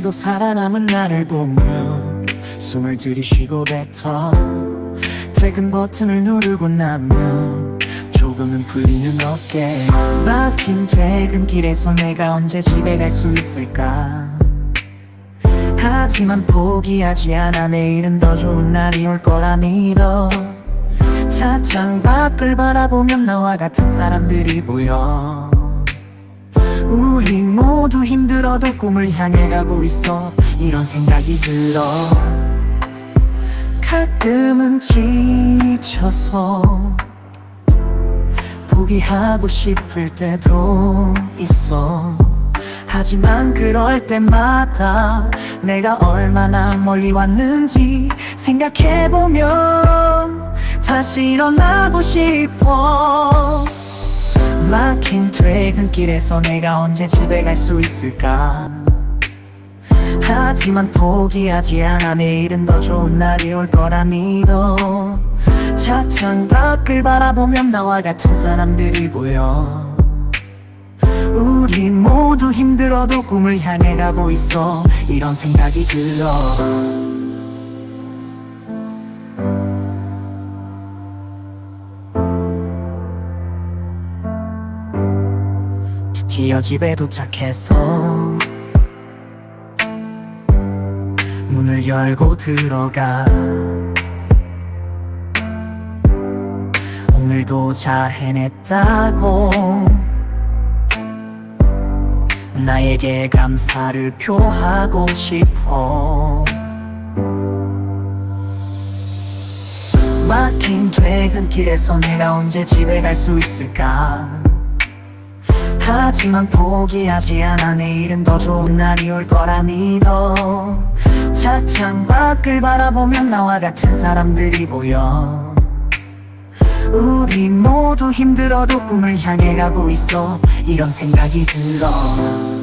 오늘도 살아남은 나를 보며 숨을 들이쉬고 뱉어 퇴근 버튼을 누르고 나면 조금은 풀리는 어깨. 막힌 퇴근길에서 내가 언제 집에 갈 수 있을까? 하지만 포기하지 않아. 내일은 더 좋은 날이 올 거라 믿어. 차창 밖을 바라보면 나와 같은 사람들이 보여 우리 모두 힘들어도 꿈을 향해 가고 있어. 이런 생각이 들어. 가끔은 지쳐서 포기하고 싶을 때도 있어. 하지만 그럴 때마다 내가 얼마나 멀리 왔는지 생각해보면 다시 일어나고 싶어 막힌 퇴근길에서 내가 언제 집에 갈 수 있을까? 하지만 포기하지 않아 내일은 더 좋은 날이 올 거라 믿어. 차창 밖을 바라보면 나와 같은 사람들이 보여. 우리 모두 힘들어도 꿈을 향해 가고 있어. 이런 생각이 들어 드디어 집에 도착해서 문을 열고 들어가. 오늘도 잘 해냈다고 나에게 감사를 표하고 싶어. 막힌 퇴근길에서 내가 언제 집에 갈 수 있을까 하지만 포기하지 않아 내일은 더 좋은 날이 올 거라 믿어. 차창 밖을 바라보면 나와 같은 사람들이 보여. 우리 모두 힘들어도 꿈을 향해 가고 있어. 이런 생각이 들어